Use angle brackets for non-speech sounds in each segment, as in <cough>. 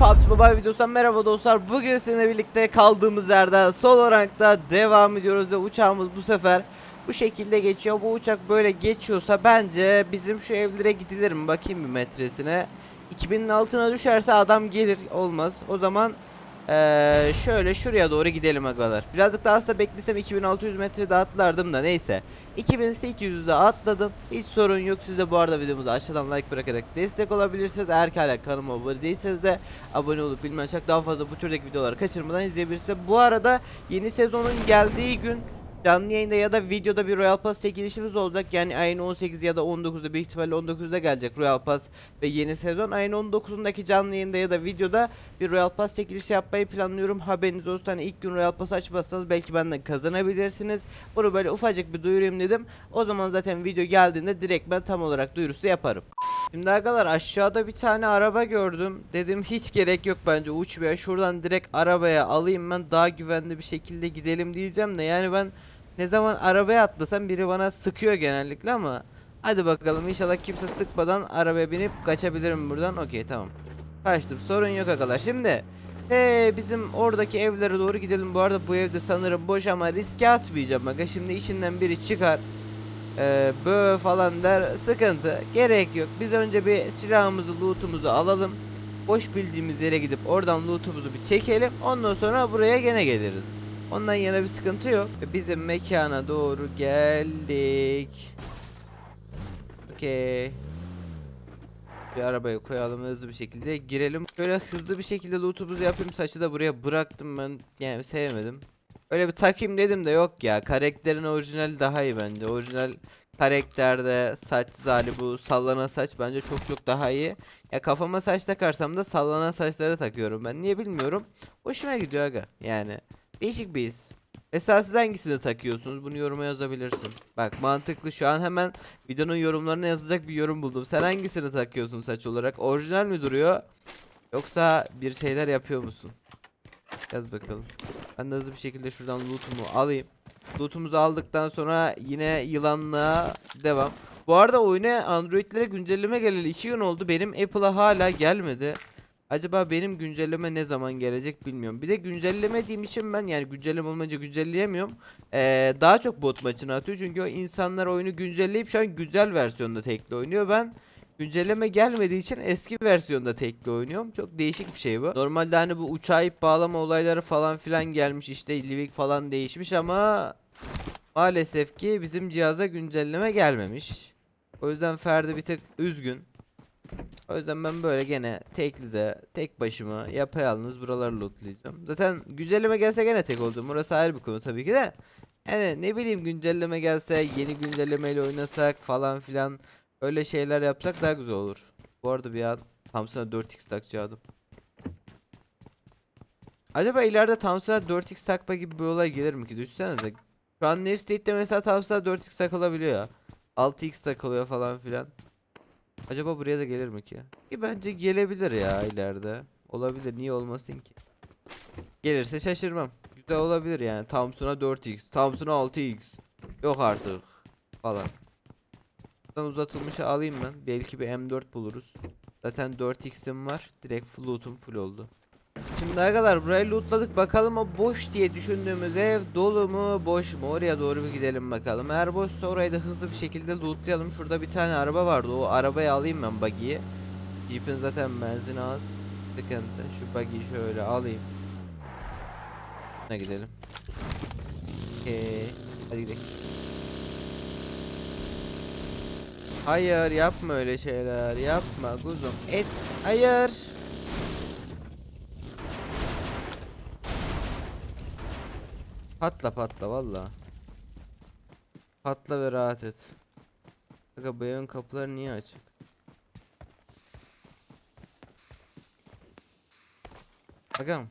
PUBG Mobile videosundan merhaba dostlar. Bugün sizinle birlikte kaldığımız yerden sol olarakta devam ediyoruz ve uçağımız bu sefer bu şekilde geçiyor. Bu uçak böyle geçiyorsa bence bizim şu evlere gidilir mi? Bakayım bir metresine. 2000'in altına düşerse adam gelir olmaz. O zaman eee, şöyle şuraya doğru gidelim arkadaşlar. Birazcık daha aslında beklesem 2600 metre daha atlardım da neyse. 2800'de atladım. Hiç sorun yok. Siz de bu arada videomuza aşağıdan like bırakarak destek olabilirsiniz. Eğer ki hala kanalıma abone değilseniz de abone olup bilmem açarak daha fazla bu türdeki videoları kaçırmadan izleyebilirsiniz. Bu arada yeni sezonun geldiği gün canlı yayında ya da videoda bir Royal Pass çekilişimiz olacak. Yani ayın 18 ya da 19'da büyük ihtimalle 19'da gelecek Royal Pass ve yeni sezon. Ayın 19'undaki canlı yayında ya da videoda bir Royal Pass çekilişi yapmayı planlıyorum. Haberiniz olsun. Hani ilk gün Royal Pass açmazsanız belki benden kazanabilirsiniz. Bunu böyle ufacık bir duyurayım dedim. O zaman zaten video geldiğinde direkt ben tam olarak duyurusu yaparım. Şimdi arkadaşlar aşağıda bir tane araba gördüm. Dedim hiç gerek yok bence uçmaya. Şuradan direkt arabaya alayım ben daha güvenli bir şekilde gidelim diyeceğim de yani ben ne zaman arabaya atlasam biri bana sıkıyor genellikle ama hadi bakalım inşallah kimse sıkmadan arabaya binip kaçabilirim buradan. Okey tamam. Kaçtım sorun yok arkadaşlar. Şimdi ee, bizim oradaki evlere doğru gidelim. Bu arada bu evde sanırım boş ama riske atmayacağım. Bak şimdi içinden biri çıkar. Ee, bö falan der sıkıntı gerek yok biz önce bir silahımızı lootumuzu alalım boş bildiğimiz yere gidip oradan lootumuzu bir çekelim ondan sonra buraya gene geliriz ondan yana bir sıkıntı yok bizim mekana doğru geldik okey bir arabaya koyalım hızlı bir şekilde girelim şöyle hızlı bir şekilde lootumuzu yapayım saçı da buraya bıraktım ben yani sevmedim Öyle bir takayım dedim de yok ya. Karakterin orijinali daha iyi bence. Orijinal karakterde saç zali bu sallanan saç bence çok çok daha iyi. Ya kafama saç takarsam da sallanan saçları takıyorum ben. Niye bilmiyorum. Hoşuma gidiyor aga. Yani değişik bir his. Mesela siz hangisini takıyorsunuz? Bunu yoruma yazabilirsin. Bak mantıklı şu an hemen videonun yorumlarına yazacak bir yorum buldum. Sen hangisini takıyorsun saç olarak? Orijinal mi duruyor? Yoksa bir şeyler yapıyor musun? Yaz bakalım. Ben de hızlı bir şekilde şuradan loot'umu alayım. Loot'umuzu aldıktan sonra yine yılanlığa devam. Bu arada oyuna Android'lere güncelleme geleli 2 gün oldu. Benim Apple'a hala gelmedi. Acaba benim güncelleme ne zaman gelecek bilmiyorum. Bir de güncelleme diyeyim için ben yani güncelleme olmayınca güncelleyemiyorum. Ee, daha çok bot maçını atıyor. Çünkü o insanlar oyunu güncelleyip şu an güncel versiyonda tekli oynuyor. Ben Güncelleme gelmediği için eski versiyonda tekli oynuyorum. Çok değişik bir şey bu. Normalde hani bu uçağı ip bağlama olayları falan filan gelmiş işte Livik falan değişmiş ama maalesef ki bizim cihaza güncelleme gelmemiş. O yüzden Ferdi bir tık üzgün. O yüzden ben böyle gene tekli de tek başıma yapayalnız buraları lootlayacağım. Zaten güncelleme gelse gene tek olacağım. Burası ayrı bir konu tabii ki de. Yani ne bileyim güncelleme gelse yeni güncellemeyle oynasak falan filan Öyle şeyler yapsak daha güzel olur. Bu arada bir an Thompson'a 4x takacaktım. Acaba ileride Thompson'a 4x takma gibi bir olay gelir mi ki? Düşünsenize. Şu an New State'de mesela Thompson'a 4x takılabiliyor ya. 6x takılıyor falan filan. Acaba buraya da gelir mi ki? Ki bence gelebilir ya ileride. Olabilir. Niye olmasın ki? Gelirse şaşırmam. Güzel olabilir yani. Thompson'a 4x. Thompson'a 6x. Yok artık. Falan. Buradan uzatılmışı alayım ben. Belki bir M4 buluruz. Zaten 4x'im var. Direkt full loot'um full oldu. Şimdi arkadaşlar burayı lootladık. Bakalım o boş diye düşündüğümüz ev dolu mu boş mu? Oraya doğru bir gidelim bakalım. Eğer boşsa orayı da hızlı bir şekilde lootlayalım. Şurada bir tane araba vardı. O arabayı alayım ben buggy'yi. Jeep'in zaten benzini az. Sıkıntı. Şu buggy'yi şöyle alayım. Ne gidelim. Okey. Hadi gidelim. Hayır yapma öyle şeyler. Yapma kuzum. Et. Hayır. Patla patla valla. Patla ve rahat et. Bakın bu evin kapıları niye açık? Bakalım.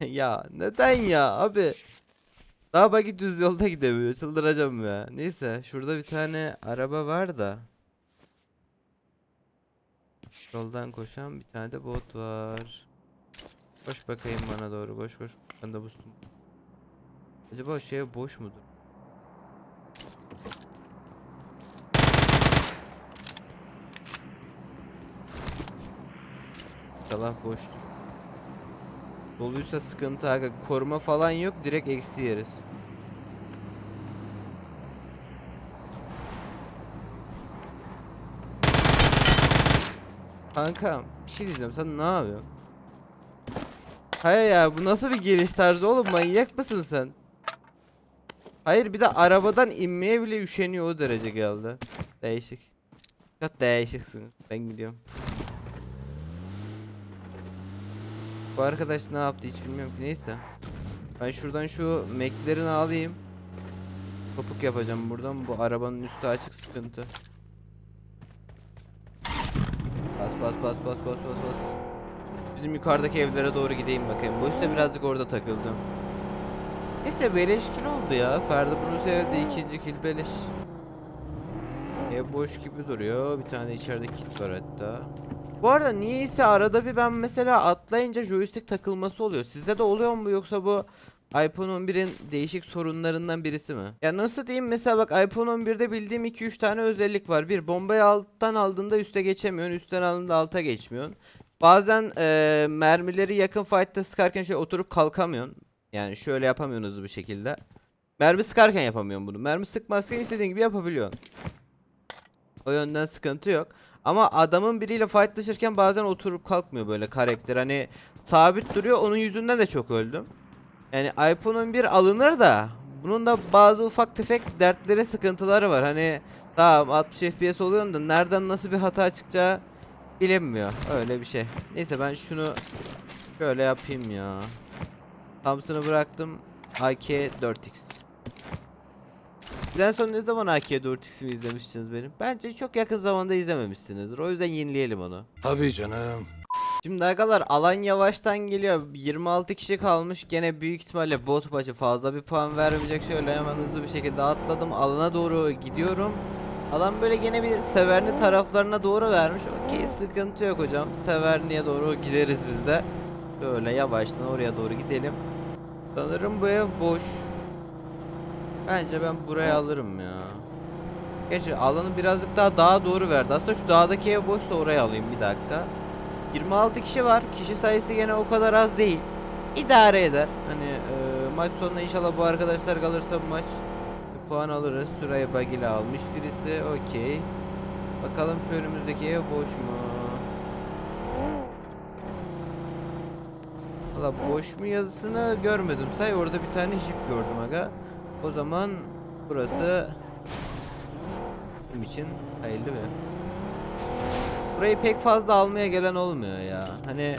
<laughs> ya neden ya abi? Daha bagi düz yolda gidemiyor. Çıldıracağım ya. Neyse şurada bir tane araba var da. Yoldan koşan bir tane de bot var. Koş bakayım bana doğru koş koş. Ben de boostum. Acaba şey boş mudur? İnşallah boştur. Doluysa sıkıntı aga. Koruma falan yok. Direkt eksi yeriz. Kankam bir şey diyeceğim sen ne yapıyorsun? Hayır ya bu nasıl bir geliş tarzı oğlum manyak mısın sen? Hayır bir de arabadan inmeye bile üşeniyor o derece geldi. Değişik. Çok değişiksin. Ben gidiyorum. Bu arkadaş ne yaptı hiç bilmiyorum ki neyse. Ben şuradan şu meklerini alayım. Topuk yapacağım buradan. Bu arabanın üstü açık sıkıntı. Bas bas bas bas bas bas bas. Bizim yukarıdaki evlere doğru gideyim bakayım. Bu üstte birazcık orada takılacağım. Neyse beleş oldu ya. Ferdi bunu sevdi. ikinci kill beleş. Ev boş gibi duruyor. Bir tane içeride kit var hatta. Bu arada niyeyse arada bir ben mesela atlayınca joystick takılması oluyor. Sizde de oluyor mu yoksa bu iPhone 11'in değişik sorunlarından birisi mi? Ya nasıl diyeyim mesela bak iPhone 11'de bildiğim 2-3 tane özellik var. Bir bombayı alttan aldığında üste geçemiyorsun. Üstten aldığında alta geçmiyorsun. Bazen eee, mermileri yakın fight'ta sıkarken şöyle oturup kalkamıyorsun. Yani şöyle yapamıyorsun hızlı bir şekilde. Mermi sıkarken yapamıyorsun bunu. Mermi sıkmazken istediğin gibi yapabiliyorsun. O yönden sıkıntı yok. Ama adamın biriyle fightlaşırken bazen oturup kalkmıyor böyle karakter. Hani sabit duruyor. Onun yüzünden de çok öldüm. Yani iPhone 11 alınır da bunun da bazı ufak tefek dertleri, sıkıntıları var. Hani tamam 60 FPS oluyor da nereden nasıl bir hata çıkacağı bilinmiyor. Öyle bir şey. Neyse ben şunu şöyle yapayım ya. Thompson'ı bıraktım. AK 4X. Bizden sonra ne zaman AK 4X'imi izlemiştiniz benim? Bence çok yakın zamanda izlememişsinizdir. O yüzden yenileyelim onu. Tabii canım. Şimdi arkadaşlar alan yavaştan geliyor. 26 kişi kalmış. Gene büyük ihtimalle bot başı fazla bir puan vermeyecek. Şöyle hemen hızlı bir şekilde atladım. Alana doğru gidiyorum. Alan böyle gene bir Severni taraflarına doğru vermiş. Okey sıkıntı yok hocam. Severni'ye doğru gideriz biz de. Şöyle yavaştan oraya doğru gidelim. Sanırım bu ev boş. Bence ben buraya alırım ya. Gerçi alanı birazcık daha dağa doğru verdi. Aslında şu dağdaki ev boşsa oraya alayım bir dakika. 26 kişi var. Kişi sayısı gene o kadar az değil. İdare eder. Hani e, maç sonunda inşallah bu arkadaşlar kalırsa bu maç bir puan alırız. Sırayı bagile almış birisi. Okey. Bakalım şu önümüzdeki ev boş mu? Valla boş mu yazısını görmedim. Say orada bir tane jip gördüm aga. O zaman burası bizim için hayırlı bir. Burayı pek fazla almaya gelen olmuyor ya. Hani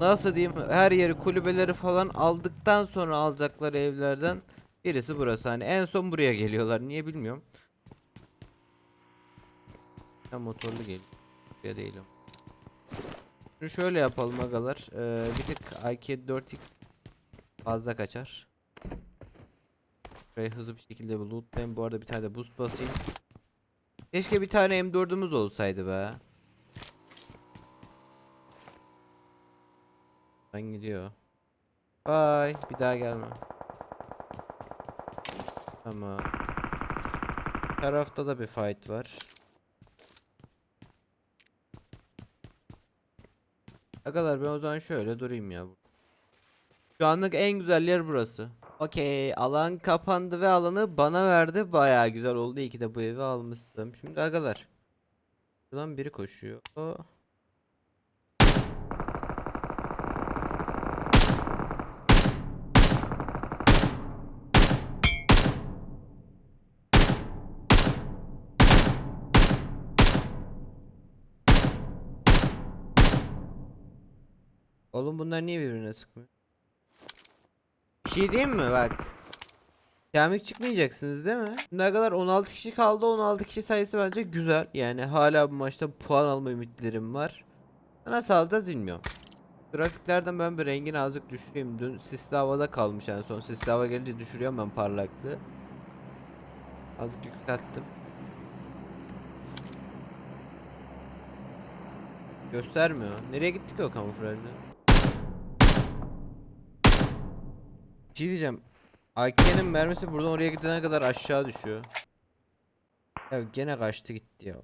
nasıl diyeyim her yeri kulübeleri falan aldıktan sonra alacakları evlerden birisi burası. Hani en son buraya geliyorlar. Niye bilmiyorum. Ben motorlu geliyor. Buraya değilim. Şunu şöyle yapalım agalar. Ee, bir tık AK 4X fazla kaçar. Şöyle hızlı bir şekilde bir lootlayayım. Bu arada bir tane de boost basayım. Keşke bir tane M4'ümüz olsaydı be. Ben gidiyor. Bye. Bir daha gelme. Tamam. Tarafta da bir fight var. Agalar ben o zaman şöyle durayım ya. Şu anlık en güzel yer burası. Okey alan kapandı ve alanı bana verdi. Bayağı güzel oldu. İyi ki de bu evi almıştım. Şimdi agalar. Şuradan biri koşuyor. Oğlum bunlar niye birbirine sıkmıyor? Bir şey diyeyim mi bak. Kemik çıkmayacaksınız değil mi? Ne kadar 16 kişi kaldı 16 kişi sayısı bence güzel. Yani hala bu maçta puan alma ümitlerim var. Nasıl alacağız bilmiyorum. Grafiklerden ben bir rengini azıcık düşüreyim. Dün sisli havada kalmış en son. Sisli hava gelince düşürüyorum ben parlaklığı. Azıcık yükselttim. Göstermiyor. Nereye gittik o kamuflajla? Şey diyeceğim. AK'nin mermisi buradan oraya gidene kadar aşağı düşüyor. Ya gene kaçtı gitti ya.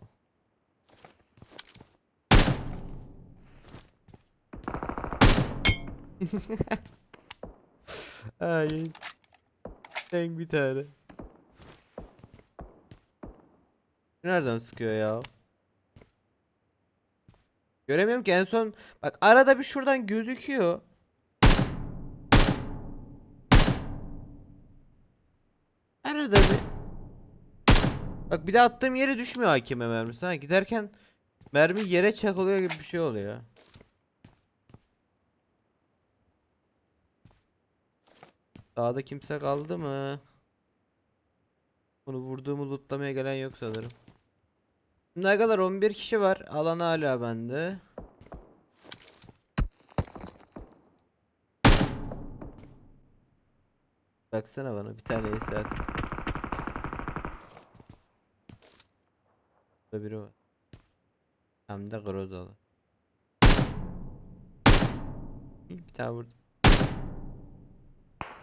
<laughs> Ay. Denk bir tane. Nereden sıkıyor ya? Göremiyorum ki en son bak arada bir şuradan gözüküyor. Bak bir de attığım yere düşmüyor hakeme mermisi ha giderken mermi yere çakılıyor gibi bir şey oluyor. Dağda kimse kaldı mı? Bunu vurduğumu lootlamaya gelen yok sanırım. Ne kadar 11 kişi var. Alan hala bende. Baksana bana bir tane saat. Burada biri var. Hem de Grozalı. Bir tane vurdum.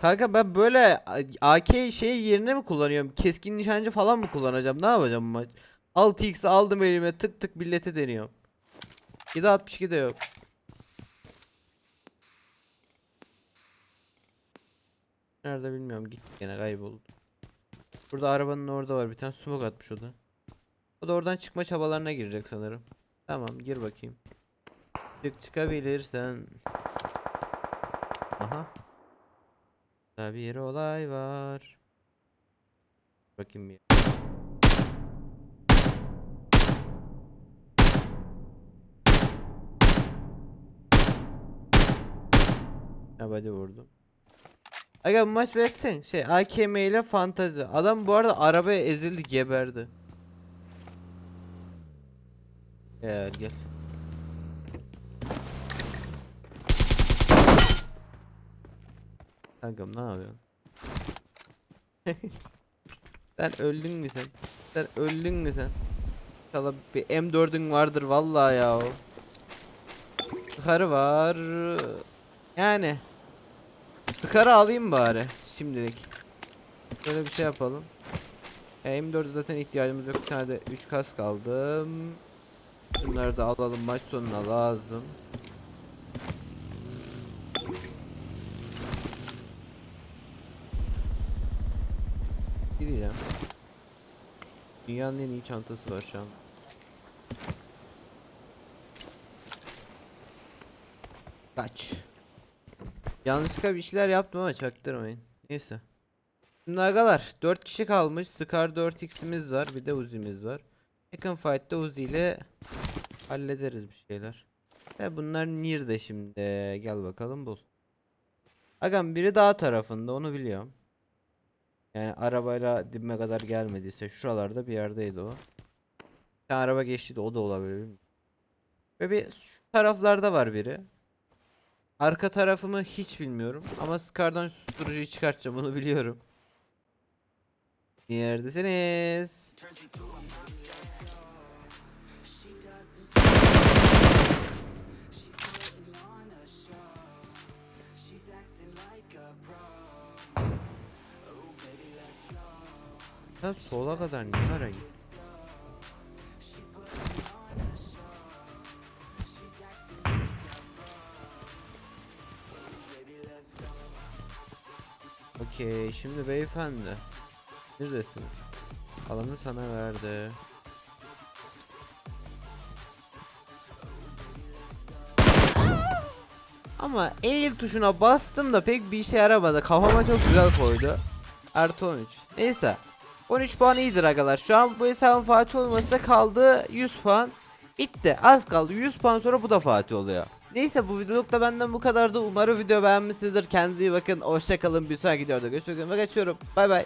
Kanka ben böyle AK şeyi yerine mi kullanıyorum? Keskin nişancı falan mı kullanacağım? Ne yapacağım bu maç? 6x aldım elime tık tık billete deniyorum. 762 de yok. Nerede bilmiyorum gitti gene kayboldu. Burada arabanın orada var bir tane smoke atmış o da. O da oradan çıkma çabalarına girecek sanırım. Tamam gir bakayım. Çık çıkabilirsen. Aha. Daha bir olay var. Bakayım bir. Hadi vurdum. Aga bu maç bekleyin. Şey AKM ile fantazi. Adam bu arada arabaya ezildi geberdi. Gel gel. Kankam ne yapıyorsun? <laughs> sen öldün mü sen? Sen öldün mü sen? İnşallah bir M4'ün vardır vallahi ya. Sıkarı var. Yani. Sıkarı alayım bari şimdilik. Böyle bir şey yapalım. Ya M4'e zaten ihtiyacımız yok. Bir tane de 3 kas kaldı. Bunları da alalım maç sonuna lazım. Gideceğim. Dünyanın en iyi çantası var şu an. Kaç. Yanlışlıkla bir şeyler yaptım ama çaktırmayın. Neyse. Şimdi agalar 4 kişi kalmış. Scar 4x'imiz var. Bir de Uzi'miz var. Yakın fight'ta Uzi ile hallederiz bir şeyler. E bunlar Nir'de şimdi. Gel bakalım bul. Agam biri dağ tarafında onu biliyorum. Yani arabayla dibime kadar gelmediyse şuralarda bir yerdeydi o. Bir araba geçti de o da olabilir. Ve bir şu taraflarda var biri. Arka tarafımı hiç bilmiyorum ama Scar'dan susturucuyu çıkartacağım onu biliyorum. Neredesiniz? Sen sola kadar ne ara? Okey şimdi beyefendi Neredesin? Alanı sana verdi Ama eğil tuşuna bastım da pek bir işe yaramadı kafama çok güzel koydu Artı 13 Neyse 13 puan iyidir arkadaşlar şu an bu hesabın Fatih olması da kaldı 100 puan Bitti az kaldı 100 puan sonra bu da Fatih oluyor Neyse bu videoluk da benden bu kadardı. Umarım video beğenmişsinizdir. Kendinize iyi bakın. Hoşçakalın. Bir sonraki videoda görüşmek üzere. Kaçıyorum. Bay bay.